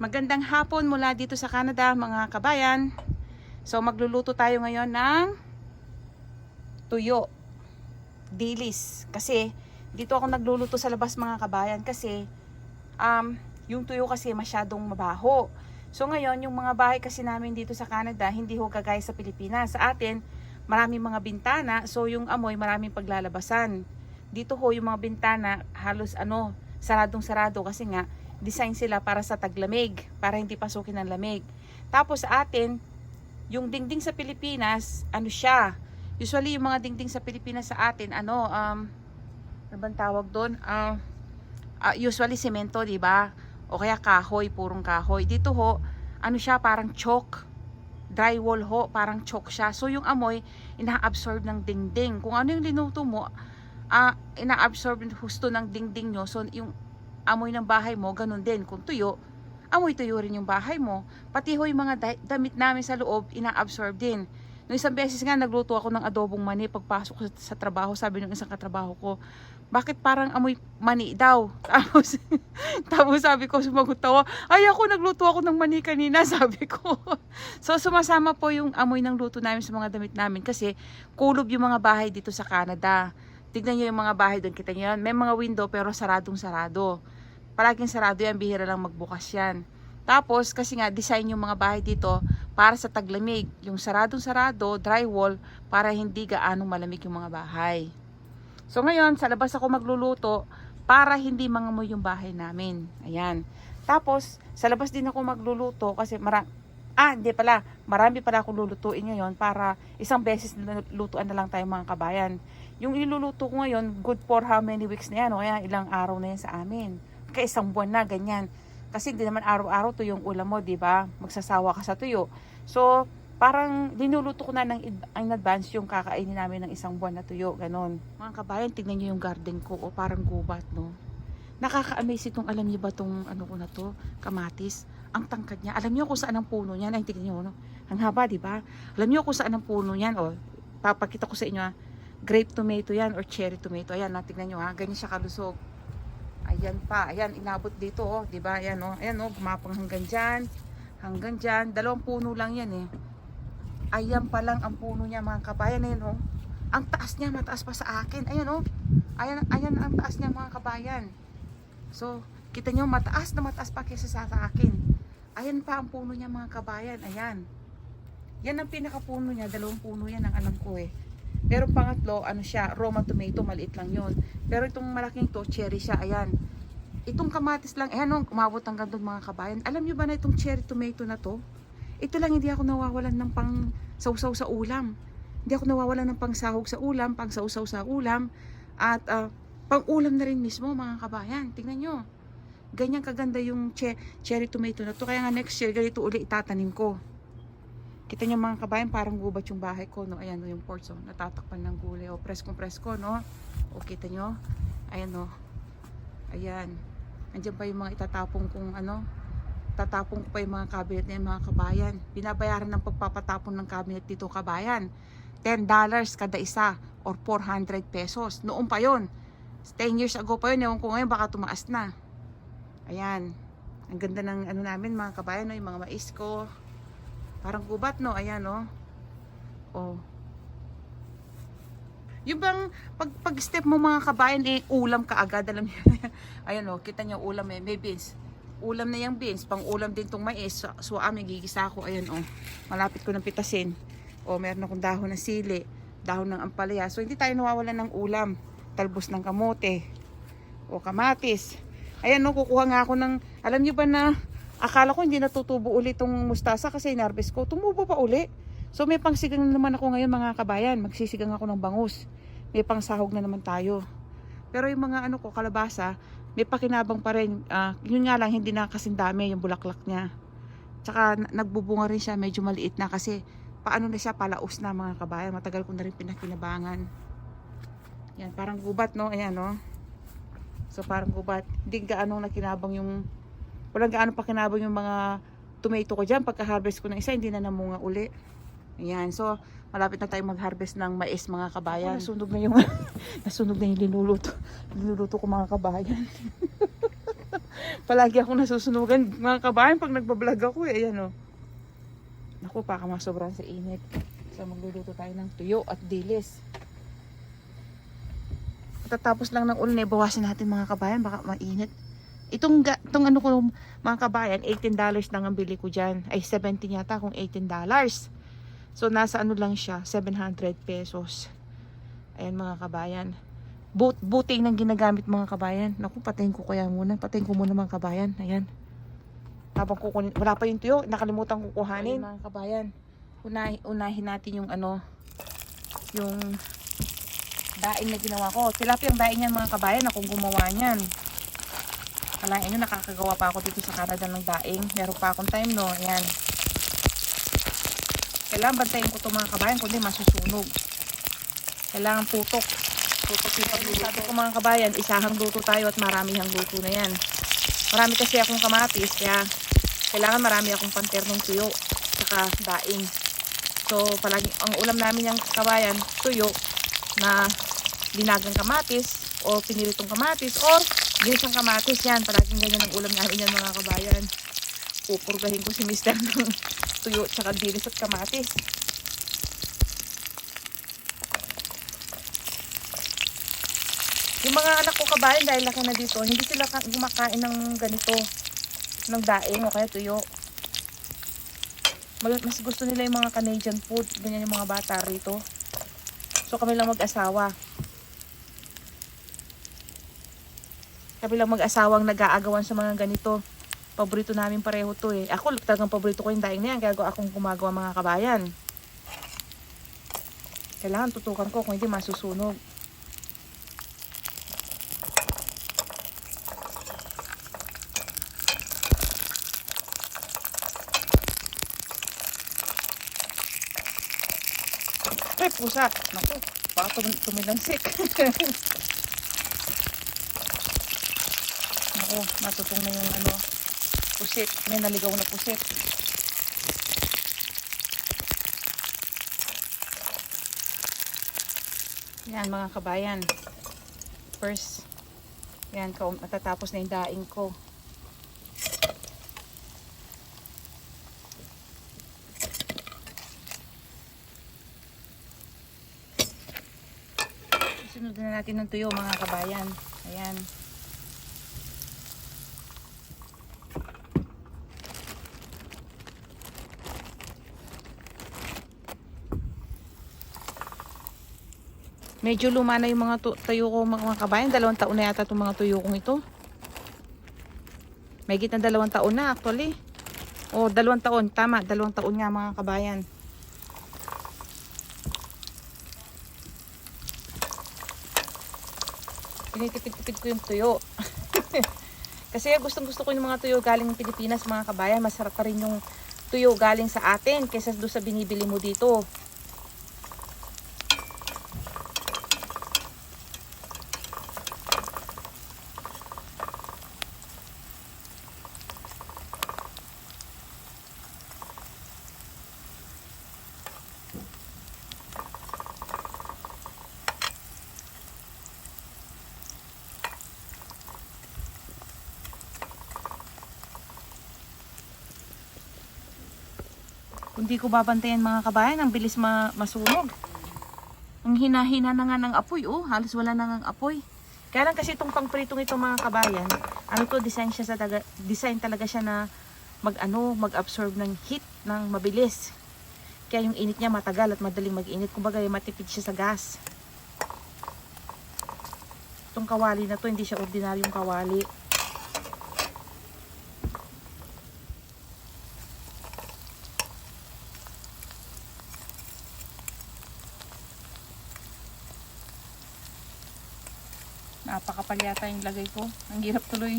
Magandang hapon mula dito sa Canada mga kabayan. So magluluto tayo ngayon ng tuyo. Dilis. Kasi dito ako nagluluto sa labas mga kabayan kasi um, yung tuyo kasi masyadong mabaho. So ngayon yung mga bahay kasi namin dito sa Canada hindi ho kagaya sa Pilipinas. Sa atin maraming mga bintana so yung amoy maraming paglalabasan. Dito ho yung mga bintana halos ano saradong sarado kasi nga design sila para sa taglamig, para hindi pasukin ng lamig. Tapos atin, yung dingding sa Pilipinas, ano siya? Usually yung mga dingding sa Pilipinas sa atin, ano, um, ano bang tawag doon? Uh, uh, usually semento, di ba? O kaya kahoy, purong kahoy. Dito ho, ano siya, parang chalk. Drywall ho, parang chalk siya. So yung amoy, ina-absorb ng dingding. Kung ano yung linuto mo, uh, ina-absorb husto ng dingding nyo. So yung amoy ng bahay mo, ganun din. Kung tuyo, amoy tuyo rin yung bahay mo. Pati ho yung mga da- damit namin sa loob, ina-absorb din. Nung isang beses nga, nagluto ako ng adobong mani pagpasok ko sa, sa trabaho. Sabi ng isang katrabaho ko, bakit parang amoy mani daw? Tapos, tapos sabi ko, sumagot ako, ay ako, nagluto ako ng mani kanina, sabi ko. so, sumasama po yung amoy ng luto namin sa mga damit namin kasi kulob yung mga bahay dito sa Canada. Tignan nyo yung mga bahay doon, kita nyo yan. May mga window pero saradong sarado. Palaging sarado yan, bihira lang magbukas yan. Tapos, kasi nga, design yung mga bahay dito para sa taglamig. Yung saradong sarado, drywall, para hindi gaano malamig yung mga bahay. So ngayon, sa labas ako magluluto para hindi mangamoy yung bahay namin. Ayan. Tapos, sa labas din ako magluluto kasi mara Ah, hindi pala. Marami pala akong lulutuin ngayon para isang beses na lutuan na lang tayo mga kabayan. Yung iluluto ko ngayon, good for how many weeks na yan, o kaya ilang araw na yan sa amin. Kaya isang buwan na, ganyan. Kasi hindi naman araw-araw to yung ulam mo, di ba? Magsasawa ka sa tuyo. So, parang linuluto ko na ng in advance yung kakainin namin ng isang buwan na tuyo, ganon. Mga kabayan, tignan nyo yung garden ko, o parang gubat, no? Nakaka-amaze itong, alam niyo ba itong ano ko na to, kamatis? Ang tangkad niya. Alam niyo kung saan ang puno niyan? Ay, tignan niyo, no? Ang haba, di ba? Alam niyo kung saan ang puno niyan, o? Papakita ko sa inyo, ha? Grape tomato yan, or cherry tomato. Ayan, na, tignan niyo, ha? Ganyan siya kalusog. Ayan pa, ayan, inabot dito, oh. Ba? Ayan, oh. Ayan, oh, gumapang hanggang dyan. Hanggang dyan. Dalawang puno lang yan, eh. Ayan pa lang ang puno niya, mga kabayan. Ayan, oh. Ang taas niya, mataas pa sa akin. Ayan, oh. Ayan, ayan ang taas niya, mga kabayan. So, kita nyo, mataas na mataas pa kaysa sa akin. Ayan pa ang puno niya, mga kabayan. Ayan. Yan ang pinakapuno niya. Dalawang puno yan, ang alam ko, eh. Pero pangatlo, ano siya, Roma tomato, maliit lang yon. Pero itong malaking to, cherry siya, ayan. Itong kamatis lang, ayan, oh, umabot hanggang doon, mga kabayan. Alam nyo ba na itong cherry tomato na to? Ito lang hindi ako nawawalan ng pang sausaw sa ulam. Hindi ako nawawalan ng pang sahog sa ulam, pang sausaw sa ulam, at ah, pang ulam na rin mismo mga kabayan. Tingnan nyo. Ganyan kaganda yung che- cherry tomato na to. Kaya nga next year, ganito uli itatanim ko. Kita nyo mga kabayan, parang gubat yung bahay ko. No? Ayan, no, yung ports, oh, natatakpan ng gulay. O, preskong presko, no? O, kita nyo? Ayan, no? Ayan. Andiyan pa yung mga itatapong kung ano, tatapong pa yung mga cabinet na yung mga kabayan. Binabayaran ng pagpapatapon ng cabinet dito kabayan. $10 kada isa or 400 pesos. Noon pa yon 10 years ago pa yun. Ewan ko ngayon baka tumaas na. Ayan. Ang ganda ng ano namin mga kabayan, no? yung mga mais ko. Parang gubat, no? Ayan, no? Oh. Yung bang pag, pag step mo mga kabayan, eh, ulam ka agad. Alam niyo, ayan, no? Kita niyo ulam eh. May beans. Ulam na yung beans. Pang ulam din tong mais. So, so amin, gigisa ko. Ayan, oh. Malapit ko ng pitasin. O, meron akong dahon ng sili. Dahon ng ampalaya. So, hindi tayo nawawalan ng ulam. Talbos ng kamote. O, kamatis. Ayan, no, kukuha nga ako ng, alam niyo ba na, akala ko hindi natutubo ulit tong mustasa kasi inarbes ko. Tumubo pa uli. So, may pangsigang na naman ako ngayon mga kabayan. Magsisigang ako ng bangus. May pangsahog na naman tayo. Pero yung mga ano ko, kalabasa, may pakinabang pa rin. Ah, yun nga lang, hindi na kasing dami yung bulaklak niya. Tsaka na- nagbubunga rin siya, medyo maliit na kasi paano na siya, palaos na mga kabayan. Matagal ko na rin pinakinabangan. Yan, parang gubat, no? Ayan, no? So, parang gubat. Hindi gaano nakinabang yung, walang gaano pa kinabang yung mga tomato ko dyan. Pagka-harvest ko ng isa, hindi na namunga uli. Ayan, so, malapit na tayo mag-harvest ng mais, mga kabayan. nasunog na yung, nasunog na yung linuluto. Linuluto ko, mga kabayan. Palagi akong nasusunugan mga kabayan pag nagbablog ako eh. Ayan o. Naku, baka masobran sa init. So magluluto tayo ng tuyo at dilis. Tatapos lang ng ulan eh, bawasan natin mga kabayan, baka mainit. Itong, itong ano ko, mga kabayan, $18 lang ang bili ko dyan. Ay, 17 yata kung $18. So, nasa ano lang siya, 700 pesos. Ayan mga kabayan. But, buting ng ginagamit mga kabayan. Naku, patayin ko kaya muna. Patayin ko muna mga kabayan. Ayan. Habang kukunin, wala pa yung tuyo. Nakalimutan kukuhanin. Mga kabayan, unahin, unahin natin yung ano, yung daing na ginawa ko. Tilapia ang daing yan mga kabayan. Akong gumawa niyan. Kalain nyo, nakakagawa pa ako dito sa Canada ng daing. Meron pa akong time, no? Ayan. Kailangan bantayin ko ito mga kabayan, kundi masusunog. Kailangan tutok. Tutok yung pagluluto. Sabi ko mga kabayan, isahang luto tayo at maramihang luto na yan. Marami kasi akong kamatis, kaya kailangan marami akong panter ng tuyo. Saka daing. So, palagi, ang ulam namin yung kabayan, tuyo, na linagang kamatis, o piniritong kamatis, or ginisang kamatis yan. Palaging ganyan ang ulam namin yan mga kabayan. Pupurgahin ko si mister ng tuyo, tsaka dilis at kamatis. Yung mga anak ko kabayan dahil laki na dito, hindi sila ka- kumakain ng ganito, ng daing o kaya tuyo. Mas gusto nila yung mga Canadian food, ganyan yung mga bata rito. So kami lang mag-asawa. Kami lang mag-asawang nag-aagawan sa mga ganito. Paborito namin pareho to eh. Ako talagang paborito ko yung daing na yan, kaya ako- akong gumagawa mga kabayan. Kailangan tutukan ko kung hindi masusunog. Ay, pusa. Naku, baka tum- tumilansik. Naku, matutong na yung ano, pusit. May naligaw na pusit. Yan mga kabayan. First, yan, matatapos na yung daing ko. Sunod na natin ng tuyo mga kabayan. Ayan. Medyo luma na yung mga tuyo ko mga, kabayan. Dalawang taon na yata itong mga tuyo kong ito. May na dalawang taon na actually. O, dalawang taon. Tama, dalawang taon nga mga kabayan. Tinitipid-tipid ko yung tuyo. Kasi gustong gusto ko yung mga tuyo galing Pilipinas mga kabayan. Masarap pa rin yung tuyo galing sa atin kaysa doon sa binibili mo dito. Kung di ko babantayan mga kabayan, ang bilis ma masunog. Ang hina-hina na nga ng apoy, oh. Halos wala na nga ang apoy. Kaya lang kasi itong pangpritong ito mga kabayan, ano to, design siya sa taga, design talaga siya na mag ano, mag-absorb ng heat ng mabilis. Kaya yung init niya matagal at madaling mag-init. Kumbaga, matipid siya sa gas. Itong kawali na to, hindi siya ordinaryong kawali. Napakapal yata yung lagay ko. Ang hirap tuloy.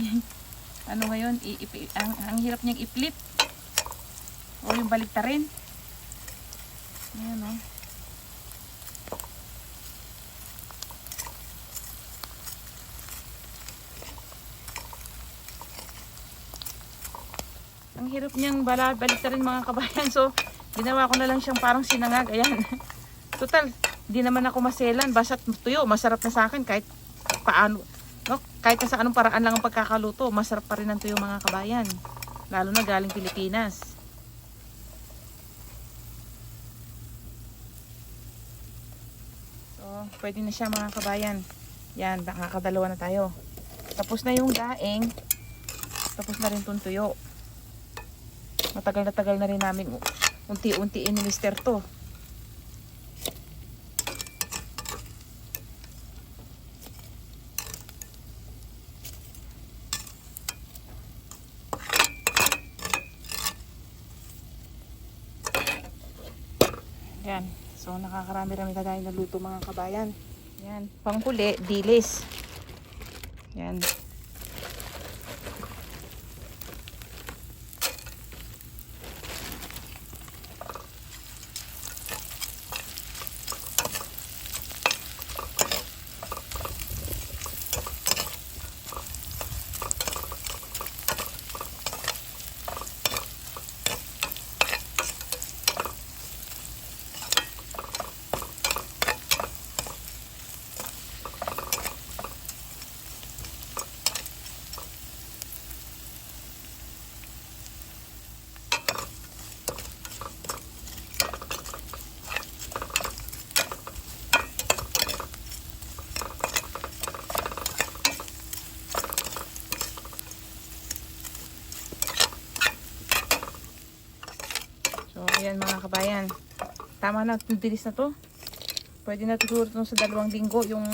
ano ngayon? I, ip- ang, ang hirap niyang i-flip. O yung baliktarin. Ayan o. Ang hirap niyang bala, baliktarin mga kabayan. So, ginawa ko na lang siyang parang sinangag. Ayan. Total, di naman ako maselan. Basta tuyo, masarap na sa akin kahit paano No? Kahit sa anong paraan lang ang pagkakaluto, masarap pa rin ang tuyo mga kabayan. Lalo na galing Pilipinas. So, pwede na siya mga kabayan. Yan, nakakadalawa na tayo. Tapos na yung daing. Tapos na rin tong tuyo. Matagal na tagal na rin namin unti-unti ni Mister to. Yan. So, nakakarami-rami na tayo naluto mga kabayan. Yan. Panghuli, dilis. Yan. So, ayan mga kabayan. Tama na, dilis na to. Pwede na siguro to sa dalawang linggo yung...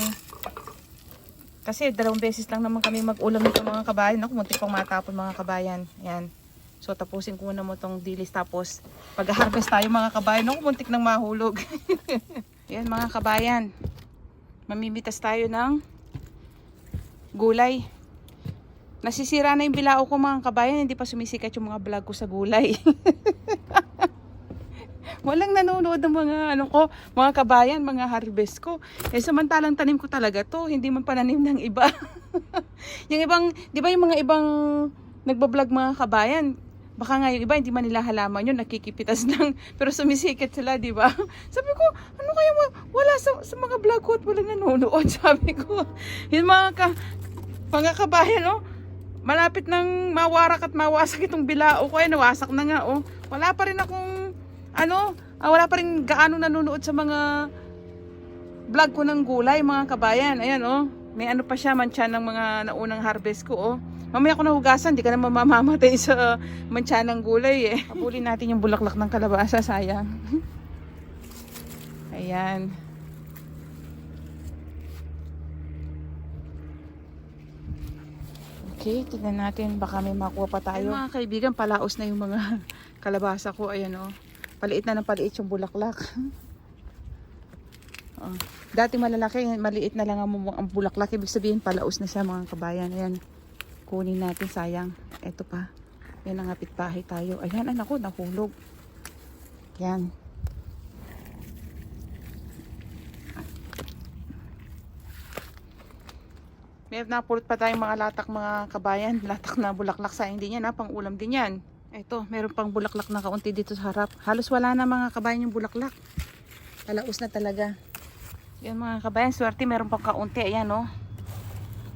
Kasi dalawang beses lang naman kami mag-ulam nito mga kabayan. Ako, muntik pang matapon mga kabayan. Ayan. So, tapusin ko muna mo tong dilis. Tapos, pag-harvest tayo mga kabayan. Ako, muntik nang mahulog. Ayan mga kabayan. Mamimitas tayo ng gulay. Nasisira na yung bilao ko mga kabayan. Hindi pa sumisikat yung mga vlog ko sa gulay. Walang nanonood ng mga ano ko, mga kabayan, mga harvest ko. Eh samantalang tanim ko talaga to, hindi man pananim ng iba. yung ibang, 'di ba yung mga ibang nagba-vlog mga kabayan, baka nga yung iba hindi man nila halaman yun, nakikipitas lang, pero sumisikat sila, 'di ba? Sabi ko, ano kaya wa- wala sa, sa mga vlog ko at wala nanonood, sabi ko. Yung mga ka, mga kabayan, oh, malapit nang mawarak at mawasak itong bilao ko, ay nawasak na nga, oh. Wala pa rin akong ano, ah, wala pa rin gaano nanonood sa mga vlog ko ng gulay, mga kabayan. Ayan, oh. May ano pa siya, mancha ng mga naunang harvest ko, oh. Mamaya ko nahugasan, di ka na mamamatay sa mancha ng gulay, eh. Habulin natin yung bulaklak ng kalabasa, sayang. Ayan. Okay, tignan natin. Baka may makuha pa tayo. mga kaibigan, palaos na yung mga kalabasa ko. Ayan, oh. Paliit na ng paliit yung bulaklak. oh. Dati malalaki, maliit na lang ang, ang bulaklak. Ibig sabihin, palaos na siya mga kabayan. Ayan. Kunin natin, sayang. Ito pa. Yan ang bahay tayo. Ayan, anak ko, nahulog. Yan. May napulot pa tayong mga latak mga kabayan. Latak na bulaklak sa hindi niya na pang ulam din yan. Ito, meron pang bulaklak na kaunti dito sa harap. Halos wala na mga kabayan yung bulaklak. Kalaos na talaga. Yan mga kabayan, swerte meron pang kaunti. Ayan oh.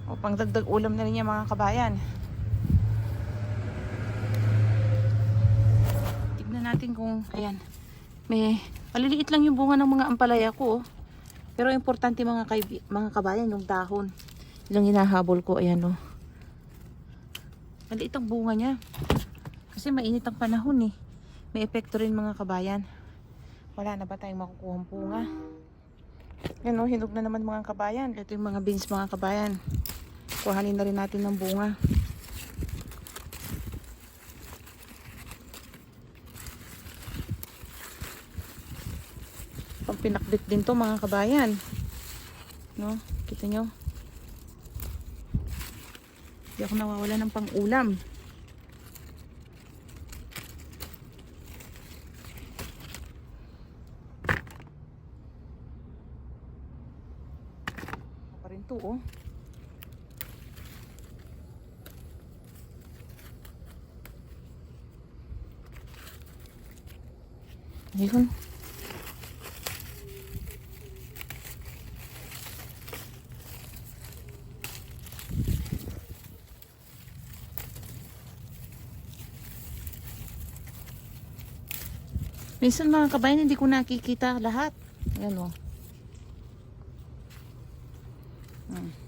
O pang dagdag ulam na rin yan mga kabayan. Tignan natin kung, ayan. May, maliliit lang yung bunga ng mga ampalaya ko oh. Pero importante mga, kaibi, mga kabayan, yung dahon. Ilang hinahabol ko, ayan oh. Maliit ang bunga niya. Kasi mainit ang panahon eh. May epekto rin mga kabayan. Wala na ba tayong makukuha bunga? Yan oh, hinog na naman mga kabayan. Ito yung mga beans mga kabayan. Kuhanin na rin natin ng bunga. Pang pinakbit din to mga kabayan. No? Kita nyo? Hindi ako nawawala ng pang-ulam. Ayan to oh. Ayun. Minsan mga kabayan, hindi ko nakikita lahat. Ayan o. Oh. Hmm.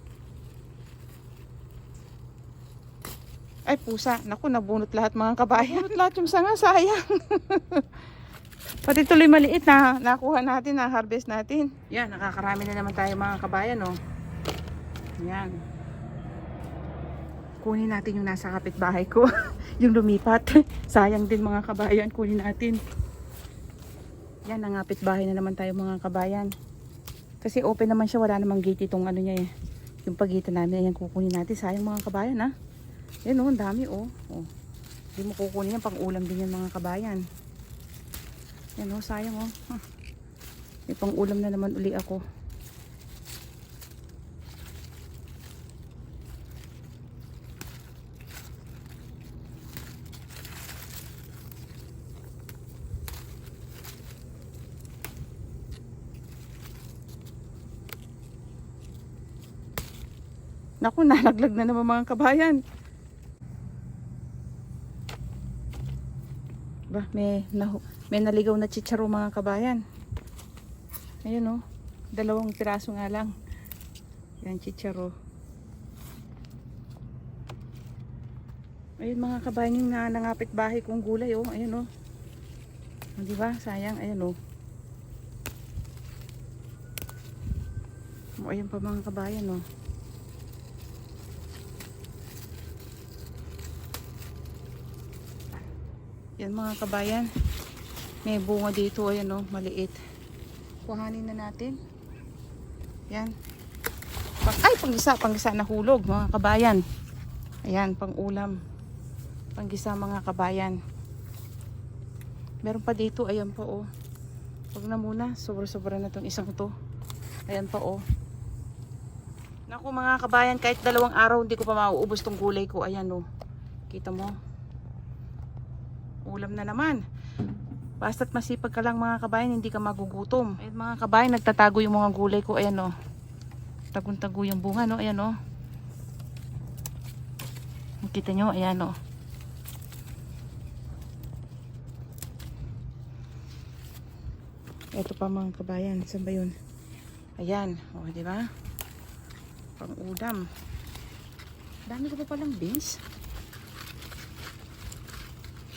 Ay, pusa. Naku, nabunot lahat mga kabayan. Nabunot lahat yung sanga, sayang. Pati tuloy maliit na nakuha natin, na harvest natin. Yan, nakakarami na naman tayo mga kabayan, oh. Yan. Kunin natin yung nasa kapitbahay ko. yung lumipat. Sayang din mga kabayan, kunin natin. Yan, nangapit bahay na naman tayo mga kabayan. Kasi open naman siya, wala namang gate itong ano niya eh. Yung pagitan namin, ayan kukunin natin. Sayang mga kabayan ha. Yan oh, ang dami oh. oh. Hindi mo kukunin yan, pang ulam din yan mga kabayan. Yan oh, sayang oh. Huh. May pang ulam na naman uli ako. Naku, nalaglag na naman mga kabayan. Ba, may, nahu may naligaw na chicharo mga kabayan. Ayun oh, dalawang piraso nga lang. Yan, chicharo. Ayun mga kabayan yung na, nangapit bahay kong gulay oh. Ayun oh. Oh, Di ba? Sayang. Ayun oh. Oh, ayun pa mga kabayan oh. Yan mga kabayan. May bunga dito. Ayan o, maliit. Kuhanin na natin. Yan. Ay, panggisa. Panggisa na hulog mga kabayan. Ayan, pang ulam. Panggisa mga kabayan. Meron pa dito. Ayan pa o. Huwag na muna. Sobra-sobra na tong isang to. Ayan pa o. Naku mga kabayan, kahit dalawang araw hindi ko pa mauubos tong gulay ko. Ayan o. Kita mo ulam na naman. Basta't masipag ka lang mga kabayan, hindi ka magugutom. Ayun mga kabayan, nagtatago yung mga gulay ko. Ayan o. Tagong-tago yung bunga, no? Ayan o. Kita nyo, ayan o. Ito pa mga kabayan, saan ba yun? Ayan, o, di ba? Pang udam. Dami ko pa palang beans.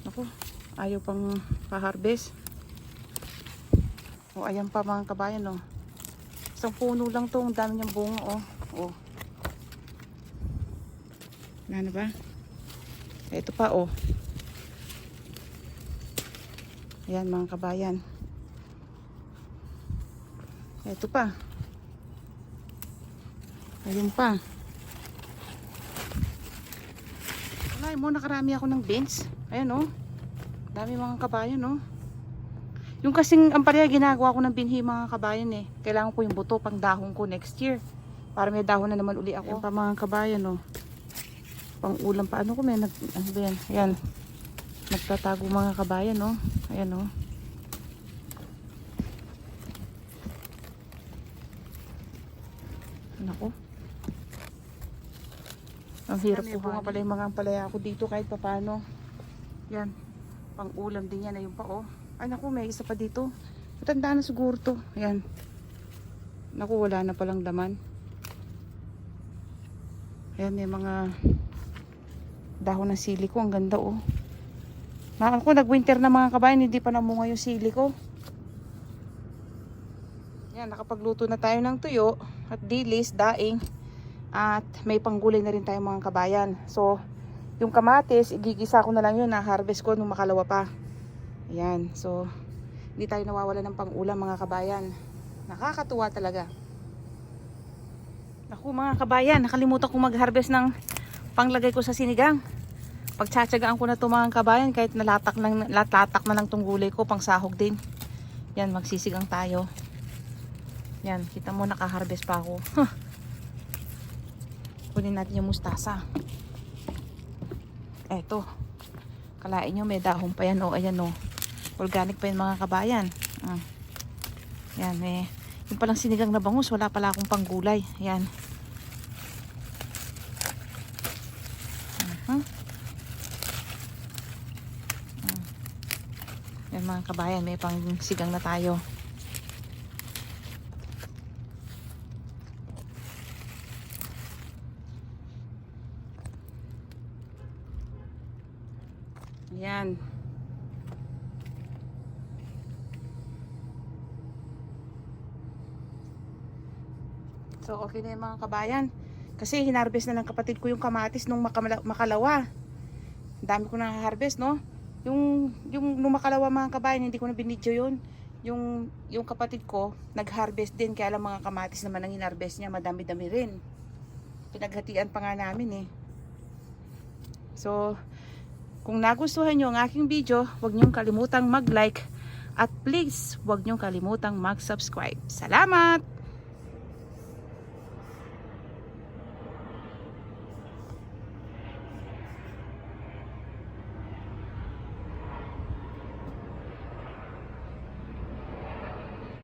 Ako, ayaw pang pa-harvest. O, ayan pa mga kabayan, o. Isang puno lang to, ang dami niyang bunga, o. O. Wala na ba? Ito pa, o. Ayan mga kabayan. Ito pa. Ayun pa. Wala, mo nakarami ako ng beans. Ayan oh. Dami mga kabayan oh. Yung kasing ampalaya ginagawa ko ng binhi mga kabayan eh. Kailangan ko yung buto pang dahon ko next year. Para may dahon na naman uli ako. Ayan pa mga kabayan oh. Pang ulam pa. Ano ko may nag... Ano ba yan? Ayan. Nagtatago mga kabayan oh. Ayan oh. Ang hirap ko bunga pala yung mga ampalaya ko dito kahit papano. Yan. Pang ulam din yan. Ayun pa oh. Ay naku, may isa pa dito. Matanda na siguro to. Ayan. Naku, wala na palang laman. Ayan, may mga dahon ng sili ko. Ang ganda oh. Na ako, nag-winter na mga kabayan. Hindi pa namunga yung sili ko. Yan, nakapagluto na tayo ng tuyo at dilis, daing. At may panggulay na rin tayo mga kabayan. So, yung kamatis, igigisa ko na lang yun. Na-harvest ko nung makalawa pa. Ayan. So, hindi tayo nawawala ng pangulam mga kabayan. Nakakatuwa talaga. Naku mga kabayan, nakalimutan ko mag-harvest ng panglagay ko sa sinigang. Pagtsatsagaan ko na ito mga kabayan kahit nalatak, lang, latatak na lang tong gulay ko pang sahog din. Yan, magsisigang tayo. Yan, kita mo nakaharvest pa ako. Huh. Kunin natin yung mustasa. Eto. Kalain nyo, may dahon pa yan. O, ayan o. Organic pa yan mga kabayan. Ah. Yan, may... Yung palang sinigang na bangus, wala pala akong panggulay. Yan. Uh -huh. Yan mga kabayan, may pang sigang na tayo. Ayan. So, okay na yung mga kabayan. Kasi hinarvest na ng kapatid ko yung kamatis nung makalawa. Dami ko na harvest, no? Yung, yung nung makalawa mga kabayan, hindi ko na binidyo yun. Yung, yung kapatid ko, nag-harvest din. Kaya lang mga kamatis naman ang hinarvest niya, madami-dami rin. Pinaghatian pa nga namin eh. So, kung nagustuhan nyo ang aking video, huwag niyong kalimutang mag-like at please, huwag niyong kalimutang mag-subscribe. Salamat!